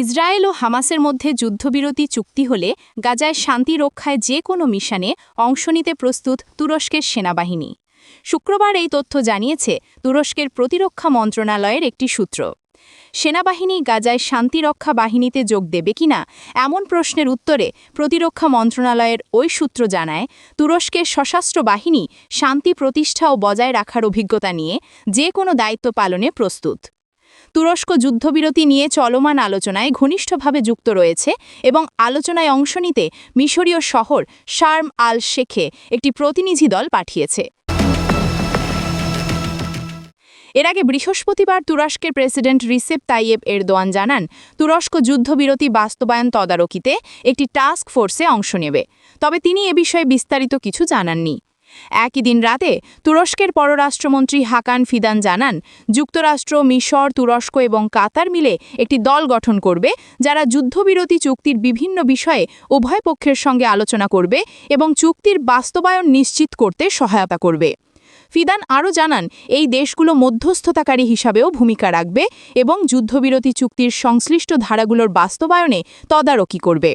Israel ও হামাসের মধ্যে যুদ্ধবিরতি চুক্তি হলে গাজায় শান্তি রক্ষায় যে কোনো মিশনে অংশ নিতে প্রস্তুত তুরস্কের সেনাবাহিনী। শুক্রবার এই তথ্য জানিয়েছে তুরস্কের প্রতিরক্ষা মন্ত্রণালয়ের একটি সূত্র। সেনাবাহিনী গাজায় শান্তিরক্ষা বাহিনীতে যোগ দেবে কিনা এমন প্রশ্নের উত্তরে প্রতিরক্ষা মন্ত্রণালয়ের ওই সূত্র জানায়, তুরস্কের সশস্ত্র বাহিনী শান্তি প্রতিষ্ঠা ও বজায় রাখার অভিজ্ঞতা নিয়ে যে কোনো দায়িত্ব পালনে প্রস্তুত। তুরস্ক যুদ্ধবিরতি নিয়ে চলমান আলোচনায় ঘনিষ্ঠভাবে যুক্ত রয়েছে এবং আলোচনায় অংশ নিতে মিশরীয় শহর শার্ম আল শেখে একটি প্রতিনিধি দল পাঠিয়েছে। এর আগে বৃহস্পতিবার তুরস্কের প্রেসিডেন্ট রিসেপ তাইয়েব এরদোয়ান জানান, তুরস্ক যুদ্ধবিরতি বাস্তবায়ন তদারকিতে একটি টাস্ক ফোর্সে অংশ নেবে। তবে তিনি এ বিষয়ে বিস্তারিত কিছু জানাননি। একই দিন রাতে তুরস্কের পররাষ্ট্রমন্ত্রী হাকান ফিদান জানান, যুক্তরাষ্ট্র, মিশর, তুরস্ক এবং কাতার মিলে একটি দল গঠন করবে, যারা যুদ্ধবিরতি চুক্তির বিভিন্ন বিষয়ে উভয় পক্ষের সঙ্গে আলোচনা করবে এবং চুক্তির বাস্তবায়ন নিশ্চিত করতে সহায়তা করবে। ফিদান আরও জানান, এই দেশগুলো মধ্যস্থতাকারী হিসাবেও ভূমিকা রাখবে এবং যুদ্ধবিরতি চুক্তির সংশ্লিষ্ট ধারাগুলোর বাস্তবায়নে তদারকি করবে।